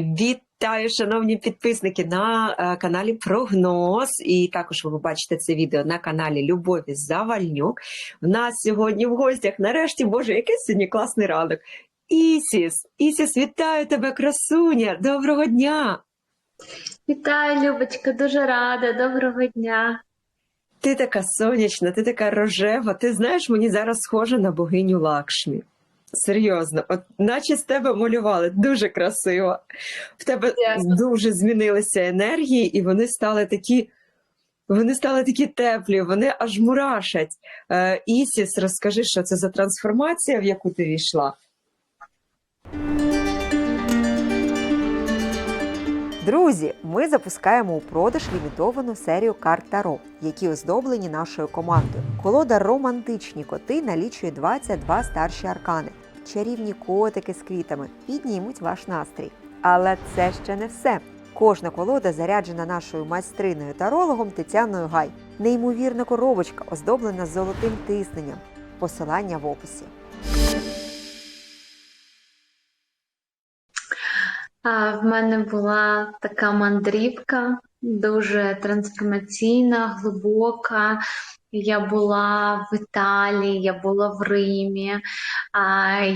Вітаю, шановні підписники на е, каналі Прогноз. І також ви побачите це відео на каналі Любові Завальнюк. В нас сьогодні в гостях, нарешті, Боже, який сьогодні класний ранок. Ісіс, Ісіс, вітаю тебе, красуня! Доброго дня! Вітаю, Любочка, дуже рада. Доброго дня. Ти така сонячна, ти така рожева. Ти знаєш, мені зараз схожа на богиню Лакшмі. Серйозно, от наче з тебе малювали дуже красиво. В тебе Дякую. дуже змінилися енергії, і вони стали такі. Вони стали такі теплі, вони аж мурашать. Е, Ісіс, розкажи, що це за трансформація, в яку ти війшла? Друзі, ми запускаємо у продаж лімітовану серію карт Таро, які оздоблені нашою командою. Колода Романтичні коти налічує 22 старші аркани. Чарівні котики з квітами піднімуть ваш настрій. Але це ще не все. Кожна колода заряджена нашою майстриною тарологом Тетяною Гай. Неймовірна коробочка, оздоблена золотим тисненням. Посилання в описі. В мене була така мандрівка, дуже трансформаційна, глибока. Я була в Італії, я була в Римі,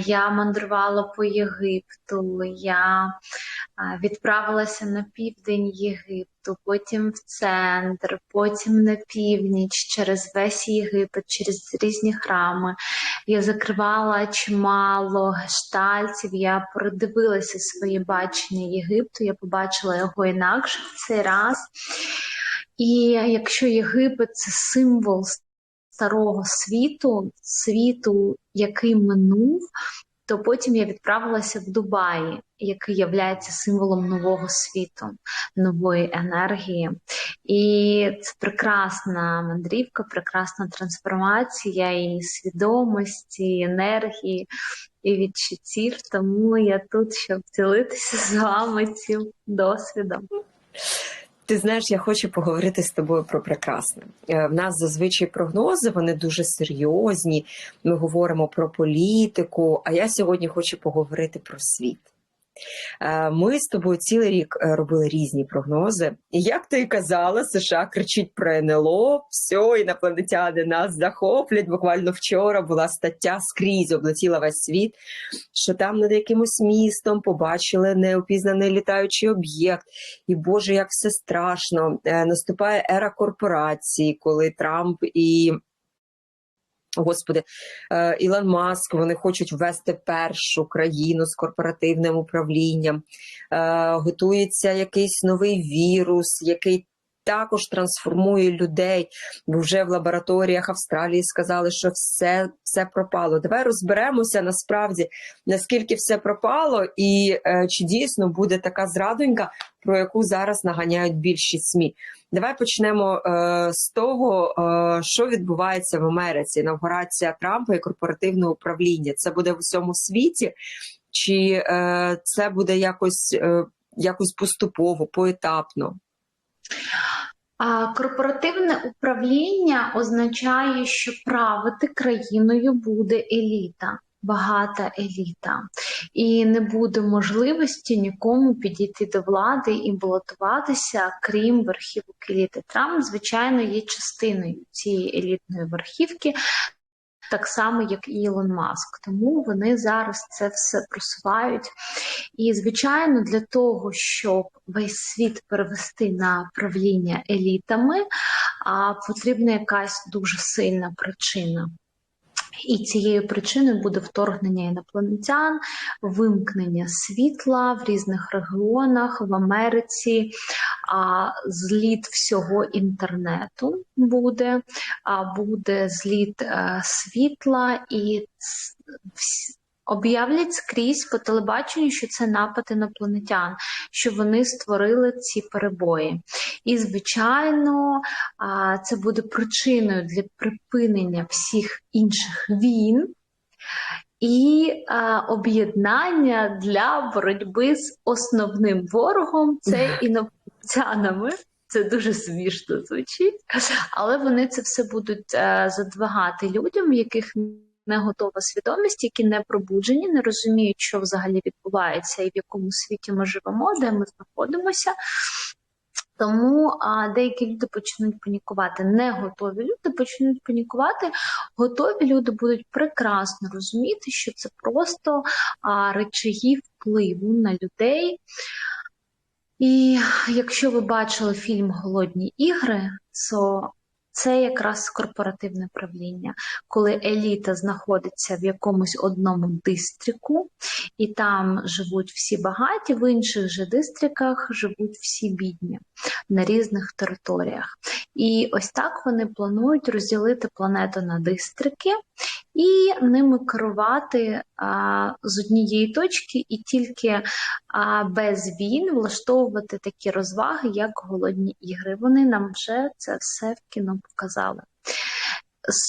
я мандрувала по Єгипту, я відправилася на південь Єгипту, потім в центр, потім на північ, через весь Єгипет, через різні храми. Я закривала чимало гештальтів, я передивилася своє бачення Єгипту, я побачила його інакше в цей раз. І якщо Єгипет це символ старого світу, світу, який минув, то потім я відправилася в Дубаї, який є символом нового світу, нової енергії. І це прекрасна мандрівка, прекрасна трансформація і свідомості, і енергії, і відчуттів. Тому я тут, щоб ділитися з вами цим досвідом. Ти знаєш, я хочу поговорити з тобою про прекрасне. Е, В нас зазвичай прогнози, вони дуже серйозні. Ми говоримо про політику. А я сьогодні хочу поговорити про світ. Е, Ми з тобою цілий рік е, робили різні прогнози. Як ти казала, США кричить про НЛО, все, інопланетяни нас захоплять. Буквально вчора була стаття скрізь, облетіла весь світ, що там над якимось містом побачили неопізнаний літаючий об'єкт. І Боже, як все страшно. Е, Наступає ера корпорації, коли Трамп і. Господи, е, Ілон Маск, вони хочуть ввести першу країну з корпоративним управлінням. Е, Готується якийсь новий вірус, який також трансформує людей. Бо вже в лабораторіях Австралії сказали, що все, все пропало. Давай розберемося насправді, наскільки все пропало, і е, чи дійсно буде така зрадонька, про яку зараз наганяють більшість СМІ. Давай почнемо е, з того, е, що відбувається в Америці. Інавгурація Трампа і корпоративне управління. Це буде в усьому світі, чи е, це буде якось, е, якось поступово, поетапно? Корпоративне управління означає, що правити країною буде еліта, багата еліта, і не буде можливості нікому підійти до влади і балотуватися, крім верхівок еліти. Трамп, звичайно, є частиною цієї елітної верхівки. Так само, як і Ілон Маск, тому вони зараз це все просувають. І, звичайно, для того, щоб весь світ перевести на правління елітами, потрібна якась дуже сильна причина. І цією причиною буде вторгнення інопланетян, вимкнення світла в різних регіонах в Америці, а зліт всього інтернету буде, а буде зліт е, світла і ц- вс- об'являть скрізь по телебаченню, що це напад інопланетян, що вони створили ці перебої. І, звичайно, а, це буде причиною для припинення всіх інших війн. І а, об'єднання для боротьби з основним ворогом це інопланетянами. Це дуже смішно звучить, але вони це все будуть е, задвигати людям, яких не готова свідомість, які не пробуджені, не розуміють, що взагалі відбувається і в якому світі ми живемо, де ми знаходимося. Тому а, деякі люди почнуть панікувати. Не готові люди почнуть панікувати. Готові люди будуть прекрасно розуміти, що це просто а, речаги впливу на людей. І якщо ви бачили фільм Голодні ігри, то це якраз корпоративне правління, коли еліта знаходиться в якомусь одному дистрику, і там живуть всі багаті, в інших же дистриках живуть всі бідні на різних територіях. І ось так вони планують розділити планету на дистрики і ними керувати а, з однієї точки, і тільки а, без війн влаштовувати такі розваги, як голодні ігри. Вони нам вже це все в кіно показали.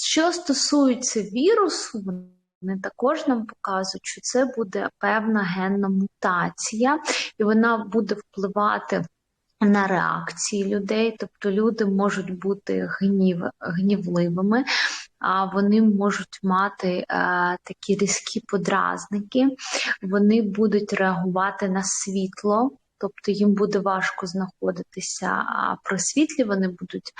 Що стосується вірусу, вони також нам показують, що це буде певна генна мутація, і вона буде впливати на реакції людей, тобто люди можуть бути гнів, гнівливими, вони можуть мати е, такі різкі подразники, вони будуть реагувати на світло. Тобто їм буде важко знаходитися а при світлі, вони будуть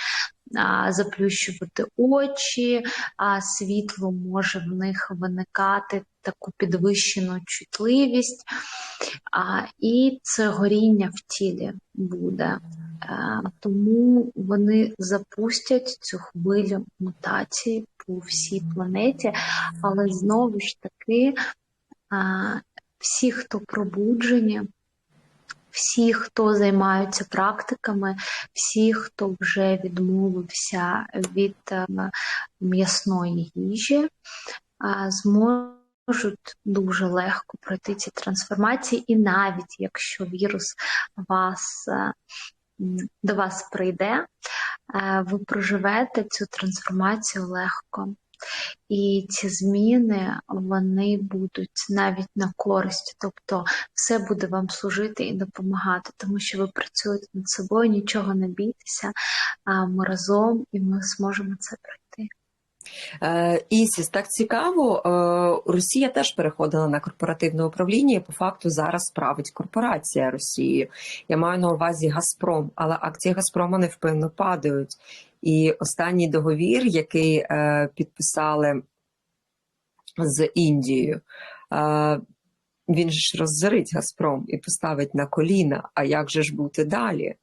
заплющувати очі, а світло може в них виникати таку підвищену чутливість, а, і це горіння в тілі буде. Тому вони запустять цю хвилю мутації по всій планеті, але знову ж таки всі, хто пробуджені, всі, хто займаються практиками, всі, хто вже відмовився від е, м'ясної їжі, е, зможуть дуже легко пройти ці трансформації, і навіть якщо вірус вас е, до вас прийде, ви проживете цю трансформацію легко. І ці зміни вони будуть навіть на користь, тобто все буде вам служити і допомагати, тому що ви працюєте над собою, нічого не бійтеся, ми разом і ми зможемо це пройти. Е, Ісіс, так цікаво. Е, Росія теж переходила на корпоративне управління. і По факту зараз править корпорація Росією. Я маю на увазі Газпром, але акції Газпрома невпинно падають. І останній договір, який е, підписали з Індією, е, він ж роззорить Газпром і поставить на коліна. А як же ж бути далі?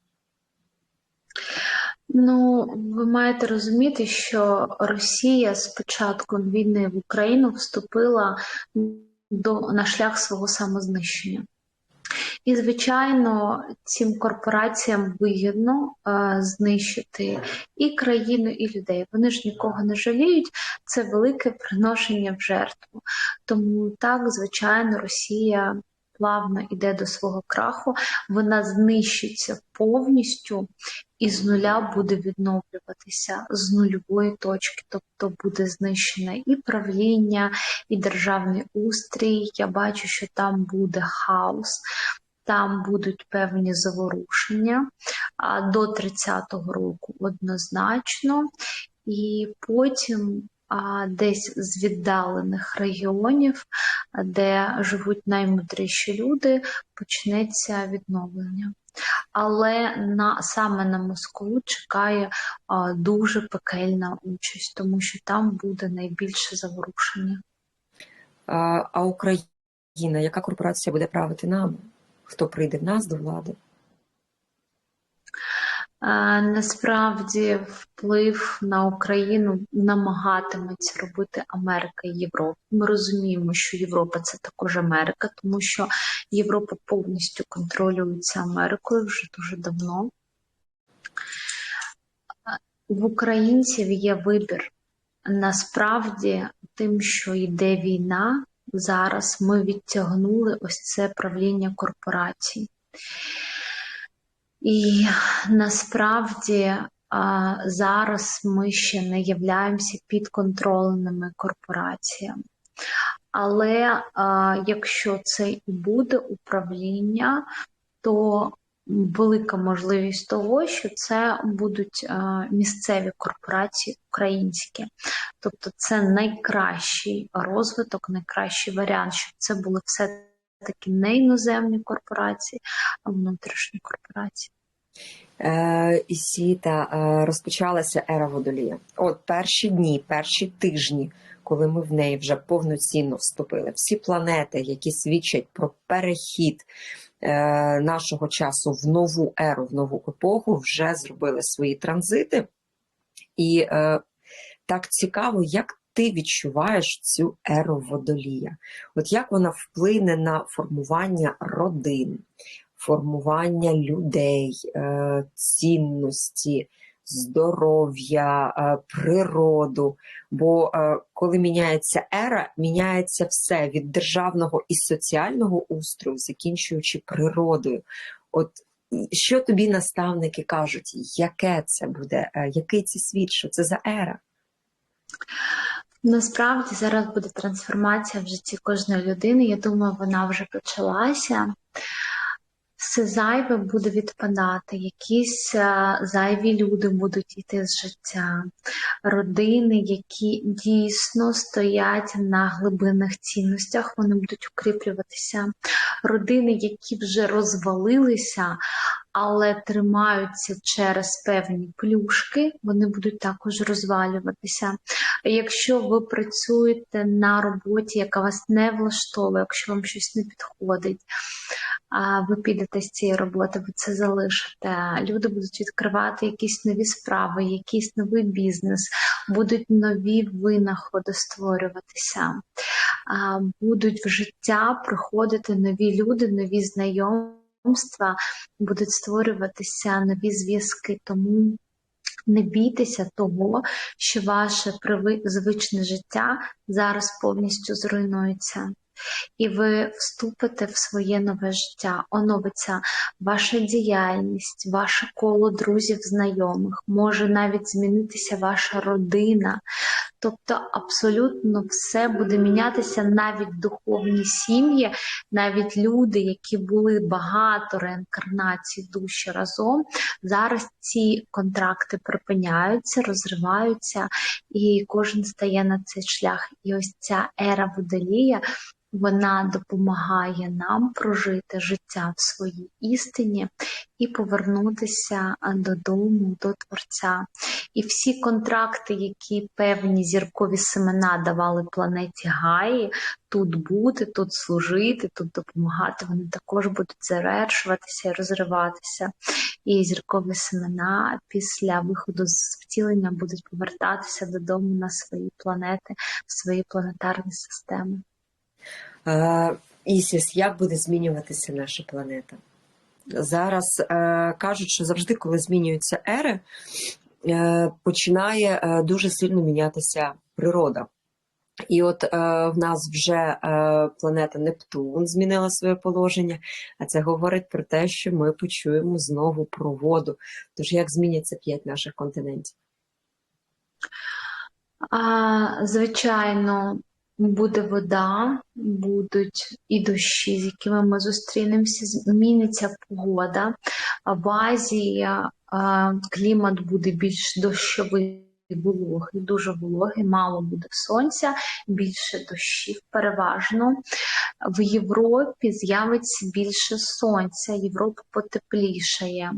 Ну, ви маєте розуміти, що Росія з початком війни в Україну вступила до на шлях свого самознищення. І, звичайно, цим корпораціям вигідно е, знищити і країну, і людей. Вони ж нікого не жаліють. Це велике приношення в жертву. Тому так, звичайно, Росія плавно йде до свого краху, вона знищиться повністю і з нуля буде відновлюватися з нульової точки, тобто буде знищене і правління, і державний устрій. Я бачу, що там буде хаос. Там будуть певні заворушення до 30-го року однозначно, і потім десь з віддалених регіонів, де живуть наймудріші люди, почнеться відновлення. Але на саме на Москву чекає а, дуже пекельна участь, тому що там буде найбільше заворушення. А, а Україна, яка корпорація буде правити нами? Хто прийде в нас до влади? Насправді вплив на Україну намагатиметься робити Америка і Європа. Ми розуміємо, що Європа це також Америка, тому що Європа повністю контролюється Америкою вже дуже давно. В українців є вибір. Насправді, тим, що йде війна, зараз ми відтягнули ось це правління корпорацій. І насправді зараз ми ще не являємося підконтрольними корпораціями. Але якщо це і буде управління, то велика можливість того, що це будуть е, місцеві корпорації українські. Тобто це найкращий розвиток, найкращий варіант, щоб це були все-таки не іноземні корпорації, а внутрішні корпорації. Е, Ісіта, е, розпочалася ера водолія. От перші дні, перші тижні, коли ми в неї вже повноцінно вступили, всі планети, які свідчать про перехід нашого часу в нову еру, в нову епоху, вже зробили свої транзити. І е, так цікаво, як ти відчуваєш цю еру водолія? От як вона вплине на формування родин, формування людей, е, цінності, здоров'я, е, природу. Бо е, коли міняється ера, міняється все від державного і соціального устрою, закінчуючи природою. От що тобі наставники кажуть, яке це буде, е, який це світ, що це за ера? Насправді зараз буде трансформація в житті кожної людини. Я думаю, вона вже почалася. Все зайве буде відпадати, якісь а, зайві люди будуть йти з життя, родини, які дійсно стоять на глибинних цінностях, вони будуть укріплюватися. Родини, які вже розвалилися, але тримаються через певні плюшки, вони будуть також розвалюватися. Якщо ви працюєте на роботі, яка вас не влаштовує, якщо вам щось не підходить, ви підете з цієї роботи, ви це залишите. Люди будуть відкривати якісь нові справи, якийсь новий бізнес, будуть нові винаходи створюватися, будуть в життя приходити нові люди, нові знайомства, будуть створюватися нові зв'язки. Тому не бійтеся того, що ваше звичне життя зараз повністю зруйнується. І ви вступите в своє нове життя, оновиться ваша діяльність, ваше коло друзів, знайомих, може навіть змінитися ваша родина. Тобто абсолютно все буде мінятися навіть духовні сім'ї, навіть люди, які були багато реінкарнацій душі разом. Зараз ці контракти припиняються, розриваються, і кожен стає на цей шлях. І ось ця ера водолія вона допомагає нам прожити життя в своїй істині і повернутися додому, до Творця. І всі контракти, які певні зіркові семена давали планеті Гаї, тут бути, тут служити, тут допомагати, вони також будуть завершуватися і розриватися. І зіркові семена після виходу з втілення будуть повертатися додому на свої планети, в свої планетарні системи. Ісіс, як буде змінюватися наша планета? Зараз е, кажуть, що завжди, коли змінюються ери, е, починає е, дуже сильно мінятися природа. І от е, в нас вже е, планета Нептун змінила своє положення, а це говорить про те, що ми почуємо знову про воду. Тож як зміняться п'ять наших континентів? А, Звичайно, буде вода, будуть і дощі, з якими ми зустрінемося, зміниться погода. В Азії клімат буде більш дощовий. Вологий, дуже вологий, мало буде сонця, більше дощів переважно. В Європі з'явиться більше сонця, Європа потеплішає.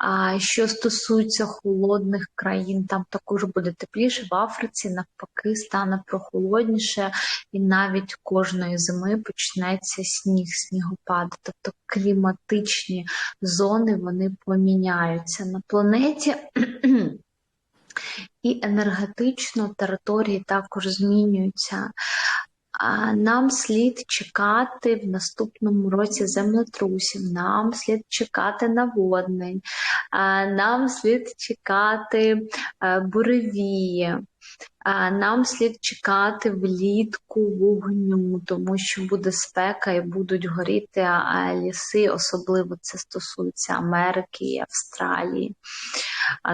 А що стосується холодних країн, там також буде тепліше. В Африці навпаки стане прохолодніше, і навіть кожної зими почнеться сніг, снігопад. Тобто кліматичні зони вони поміняються на планеті. І енергетично території також змінюються. Нам слід чекати в наступному році землетрусів, нам слід чекати наводнень, нам слід чекати е, буревії, нам слід чекати влітку вогню, тому що буде спека і будуть горіти ліси, особливо це стосується Америки, Австралії,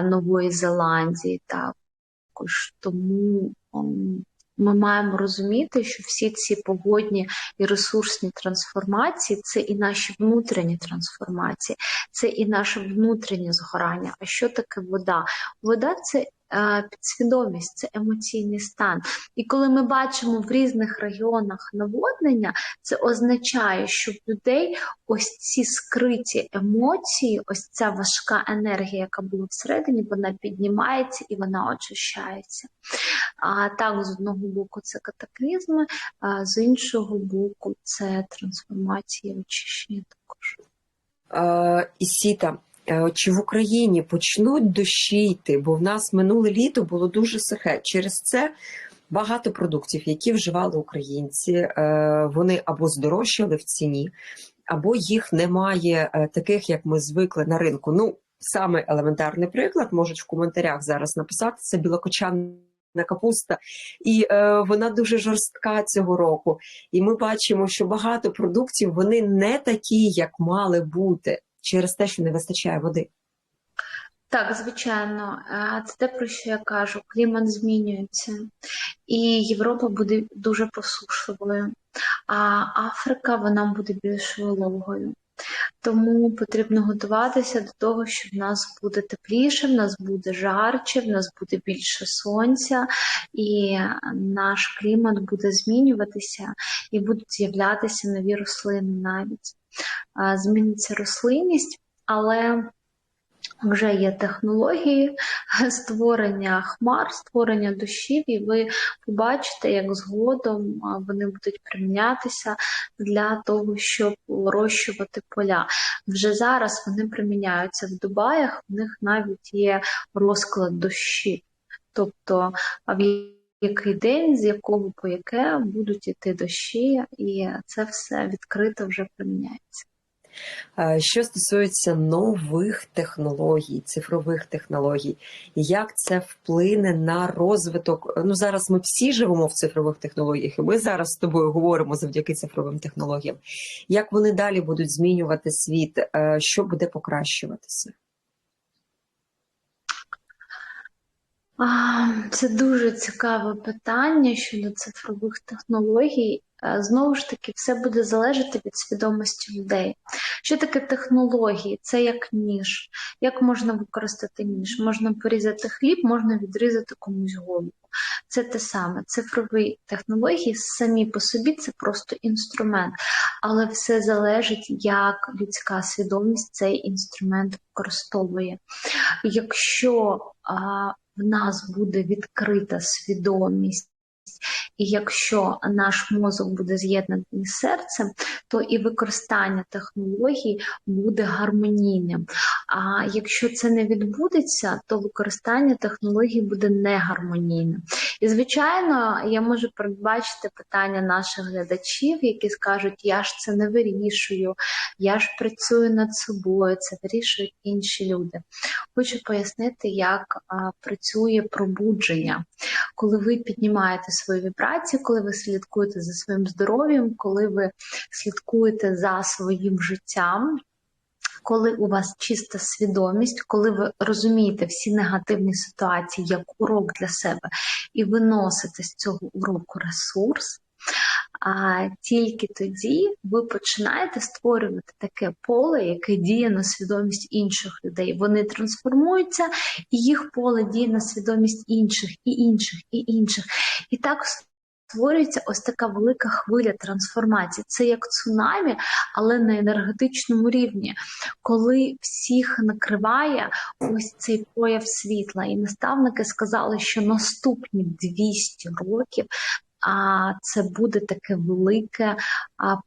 Нової Зеландії також. Тому Ми маємо розуміти, що всі ці погодні і ресурсні трансформації це і наші внутрішні трансформації, це і наше внутрішнє згорання. А що таке вода? Вода це підсвідомість, це емоційний стан. І коли ми бачимо в різних регіонах наводнення, це означає, що в людей ось ці скриті емоції, ось ця важка енергія, яка була всередині, вона піднімається і вона очищається. А так, з одного боку, це катаклізми, а з іншого боку, це трансформація очищення також. Е, Ісіта, е, чи в Україні почнуть дощі йти? Бо в нас минуле літо було дуже сухе. Через це багато продуктів, які вживали українці, е, вони або здорожчали в ціні, або їх немає е, таких, як ми звикли на ринку. Ну, саме елементарний приклад, можуть в коментарях зараз написати, це білокочанна капуста, і е, вона дуже жорстка цього року. І ми бачимо, що багато продуктів вони не такі, як мали бути, через те, що не вистачає води. Так, звичайно, це те, про що я кажу. Клімат змінюється, і Європа буде дуже посушливою, а Африка вона буде більш вологою. Тому потрібно готуватися до того, що в нас буде тепліше, в нас буде жарче, в нас буде більше сонця, і наш клімат буде змінюватися, і будуть з'являтися нові рослини навіть. Зміниться рослинність, але вже є технології створення хмар, створення дощів, і ви побачите, як згодом вони будуть примінятися для того, щоб вирощувати поля. Вже зараз вони приміняються в Дубаях, в них навіть є розклад дощів. Тобто, в який день, з якого по яке будуть йти дощі, і це все відкрито вже приміняється. Е, Що стосується нових технологій, цифрових технологій, як це вплине на розвиток? Ну зараз ми всі живемо в цифрових технологіях, і ми зараз з тобою говоримо завдяки цифровим технологіям. Як вони далі будуть змінювати світ? Е, Що буде покращуватися? Це дуже цікаве питання щодо цифрових технологій. Е, Знову ж таки, все буде залежати від свідомості людей. Що таке технології? Це як ніж. Як можна використати ніж? Можна порізати хліб, можна відрізати комусь голову. Це те саме. Цифрові технології самі по собі це просто інструмент, але все залежить, як людська свідомість цей інструмент використовує. Якщо а, в нас буде відкрита свідомість, і якщо наш мозок буде з'єднаний з серцем, то і використання технологій буде гармонійним. А якщо це не відбудеться, то використання технологій буде негармонійним. І, звичайно, я можу передбачити питання наших глядачів, які скажуть: я ж це не вирішую, я ж працюю над собою, це вирішують інші люди. Хочу пояснити, як а, працює пробудження, коли ви піднімаєте свої вібрації, коли ви слідкуєте за своїм здоров'ям, коли ви слідкуєте за своїм життям. Коли у вас чиста свідомість, коли ви розумієте всі негативні ситуації як урок для себе і виносите з цього уроку ресурс, а тільки тоді ви починаєте створювати таке поле, яке діє на свідомість інших людей. Вони трансформуються, і їх поле діє на свідомість інших, і інших, і інших. І так створюється ось така велика хвиля трансформації. Це як цунамі, але на енергетичному рівні, коли всіх накриває ось цей появ світла. І наставники сказали, що наступні 200 років. А це буде таке велике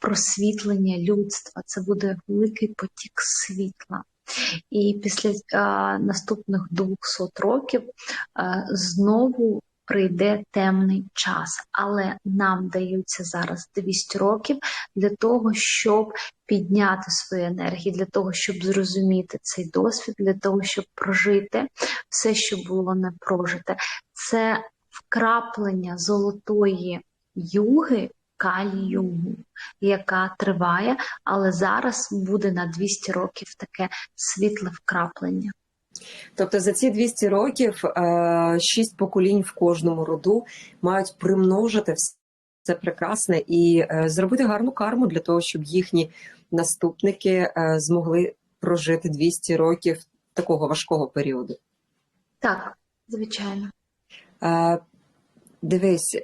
просвітлення людства, це буде великий потік світла. І після а, наступних 200 років а, знову прийде темний час, але нам даються зараз 200 років для того, щоб підняти свої енергії, для того, щоб зрозуміти цей досвід, для того, щоб прожити все, що було не прожите. Це вкраплення золотої юги. Калі-югу, яка триває, але зараз буде на 200 років таке світле вкраплення. Тобто за ці 200 років е, шість поколінь в кожному роду мають примножити все прекрасне і е, зробити гарну карму для того, щоб їхні наступники е, змогли прожити 200 років такого важкого періоду. Так, звичайно. Дивись,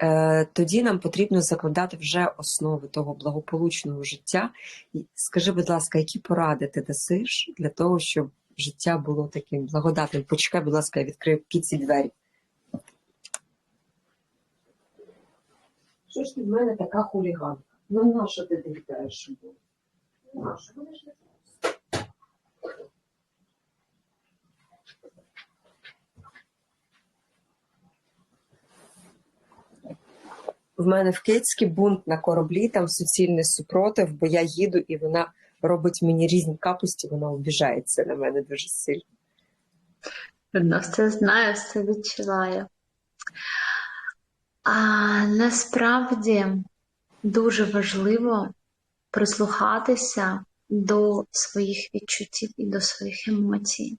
тоді нам потрібно закладати вже основи того благополучного життя. Скажи, будь ласка, які поради ти дасиш для того, щоб життя було таким благодатним? Почекай, будь ласка, я відкрию кіці двері. Що ж ти в мене така хуліганка? Ну на що ти не В мене в Кицькі бунт на кораблі, там суцільний супротив, бо я їду і вона робить мені різні капусті, вона обіжається на мене дуже сильно. Видно, все знаю, все відчуваю. А насправді дуже важливо прислухатися до своїх відчуттів і до своїх емоцій.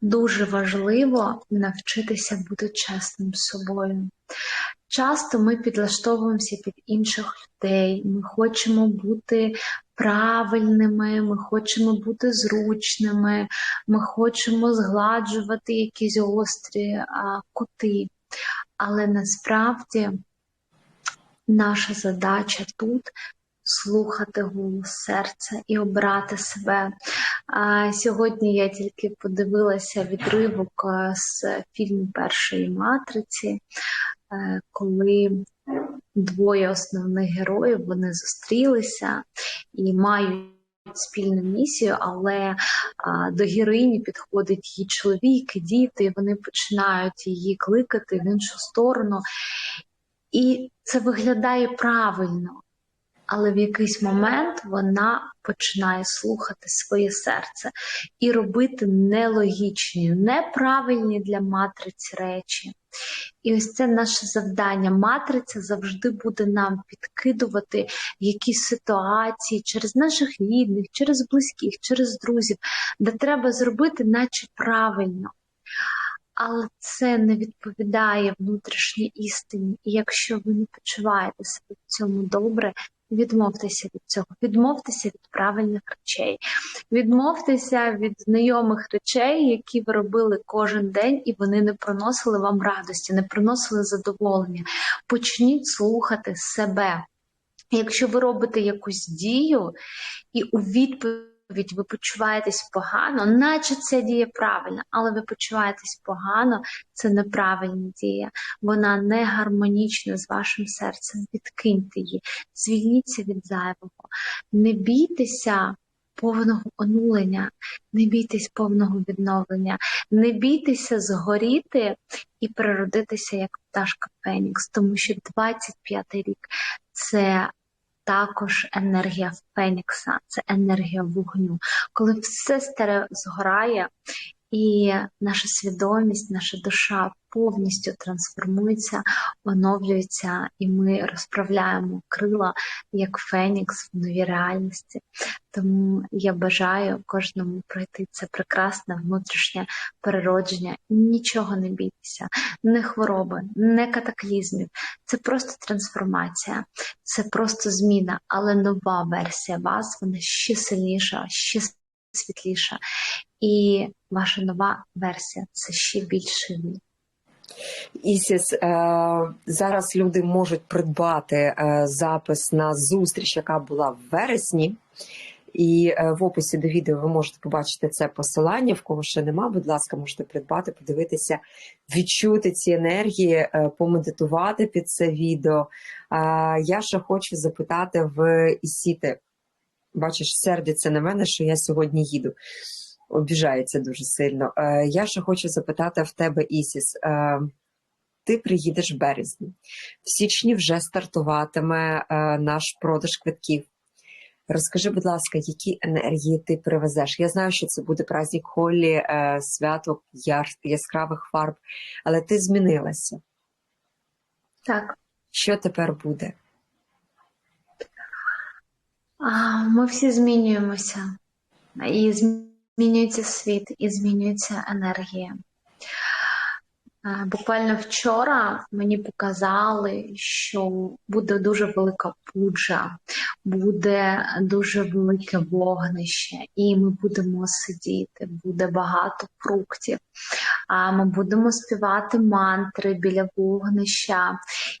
Дуже важливо навчитися бути чесним з собою. Часто ми підлаштовуємося під інших людей, ми хочемо бути правильними, ми хочемо бути зручними, ми хочемо згладжувати якісь гострі а, кути. Але насправді наша задача тут слухати голос серця і обрати себе. А, Сьогодні я тільки подивилася відривок з фільму Першої матриці, е, коли двоє основних героїв вони зустрілися і мають спільну місію, але а, до героїні підходить її чоловік діти, і вони починають її кликати в іншу сторону. І це виглядає правильно. Але в якийсь момент вона починає слухати своє серце і робити нелогічні, неправильні для матриці речі. І ось це наше завдання. Матриця завжди буде нам підкидувати якісь ситуації через наших рідних, через близьких, через друзів, де треба зробити, наче правильно. Але це не відповідає внутрішній істині. І якщо ви не почуваєте себе в цьому добре, відмовтеся від цього, відмовтеся від правильних речей, відмовтеся від знайомих речей, які ви робили кожен день, і вони не приносили вам радості, не приносили задоволення. Почніть слухати себе. Якщо ви робите якусь дію, і у відповідь ви почуваєтесь погано, наче це дія правильна, але ви почуваєтесь погано, це неправильна дія, вона не гармонічна з вашим серцем. Відкиньте її, звільніться від зайвого, не бійтеся повного онулення, не бійтесь повного відновлення, не бійтеся згоріти і переродитися як пташка Фенікс, тому що 25-й рік це також енергія Фенікса, це енергія вогню. Коли все старе згорає, і наша свідомість, наша душа повністю трансформується, оновлюється, і ми розправляємо крила як Фенікс в новій реальності. Тому я бажаю кожному пройти це прекрасне внутрішнє переродження. Нічого не бійтеся, не хвороби, не катаклізмів. Це просто трансформація, це просто зміна, але нова версія вас, вона ще сильніша, ще світліша. І ваша нова версія це ще більше ви. Ісіс, е, зараз люди можуть придбати е, запис на зустріч, яка була в вересні. І е, в описі до відео ви можете побачити це посилання. В кого ще нема, будь ласка, можете придбати, подивитися, відчути ці енергії, помедитувати під це відео. Я ще хочу запитати в Ісіти. Бачиш, сердиться на мене, що я сьогодні їду. Обіжається дуже сильно. Е, Я ще хочу запитати в тебе, Ісіс. Е, Ти приїдеш в березні. В січні вже стартуватиме е, наш продаж квитків. Розкажи, будь ласка, які енергії ти привезеш? Я знаю, що це буде праздник Холлі, е, свято яр, яскравих фарб, але ти змінилася. Так, Що тепер буде? а, ми всі змінюємося. І змінюється світ і змінюється енергія. Буквально вчора мені показали, що буде дуже велика пуджа, буде дуже велике вогнище, і ми будемо сидіти, буде багато фруктів. А ми будемо співати мантри біля вогнища,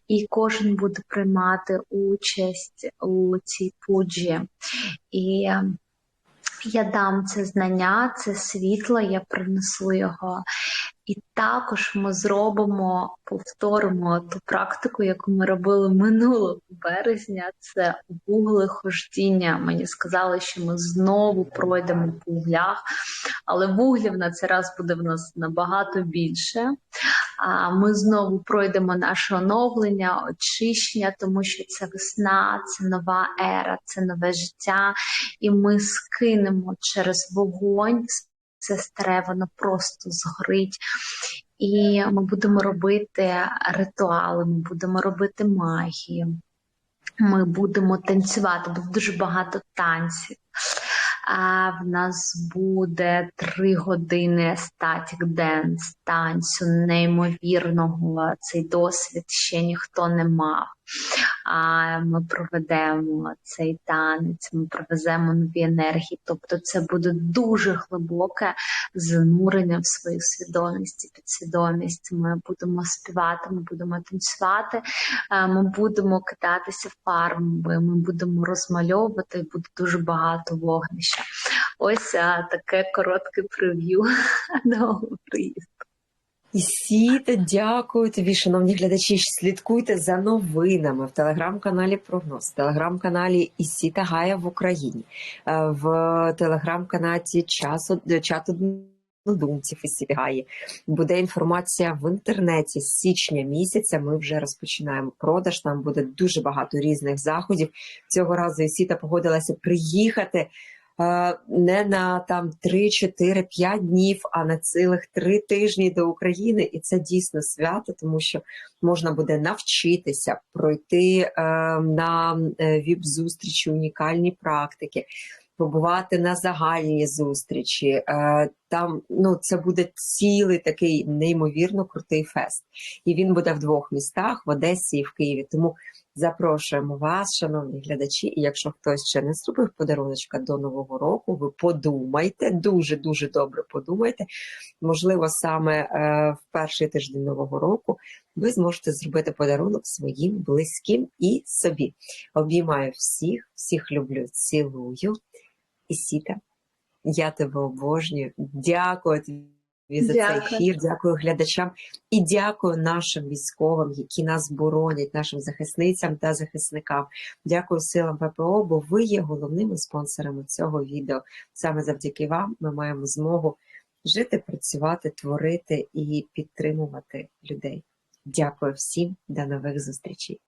і кожен буде приймати участь у цій пуджі. І я дам це знання, це світло, я принесу його. І також ми зробимо, повторимо ту практику, яку ми робили минулого березня. Це вуглехождіння. Мені сказали, що ми знову пройдемо по вуглях, але вуглів на цей раз буде в нас набагато більше. Ми знову пройдемо наше оновлення, очищення, тому що це весна, це нова ера, це нове життя, і ми скинемо через вогонь це старе, воно просто згорить. І ми будемо робити ритуали, ми будемо робити магію, ми будемо танцювати, буде дуже багато танців. А в нас буде три години статік денс, танцю неймовірного. Цей досвід ще ніхто не мав. Ми проведемо цей танець, ми провеземо нові енергії. Тобто, це буде дуже глибоке занурення в свою свідомість і підсвідомість. Ми будемо співати, ми будемо танцювати, е, ми будемо кидатися фарбами, ми будемо розмальовувати, і буде дуже багато вогнища. Ось а, таке коротке прев'ю до приїзду. Ісіта, дякую тобі, шановні глядачі. Слідкуйте за новинами в телеграм-каналі Прогноз, в телеграм-каналі Ісіта Гая в Україні, е, в телеграм-каналі чату однодумців Ісіти Гаї. Буде інформація в інтернеті з січня місяця. Ми вже розпочинаємо продаж. Там буде дуже багато різних заходів. Цього разу Ісіта погодилася приїхати. Е, Не на там 3, 4, 5 днів, а на цілих 3 тижні до України, і це дійсно свято, тому що можна буде навчитися пройти е, на е, віп-зустрічі унікальні практики, побувати на загальні зустрічі. Там ну це буде цілий такий неймовірно крутий фест. І він буде в двох містах: в Одесі і в Києві. Тому запрошуємо вас, шановні глядачі. І якщо хтось ще не зробив подаруночка до нового року, ви подумайте, дуже дуже добре подумайте. Можливо, саме е, в перший тиждень нового року ви зможете зробити подарунок своїм близьким і собі. Обіймаю всіх, всіх люблю, цілую. І Сіта, я тебе обожнюю. Дякую тобі за Дякую. цей ефір. Дякую глядачам і дякую нашим військовим, які нас боронять, нашим захисницям та захисникам. Дякую силам ППО, бо ви є головними спонсорами цього відео. Саме завдяки вам ми маємо змогу жити, працювати, творити і підтримувати людей. Дякую всім, до нових зустрічей.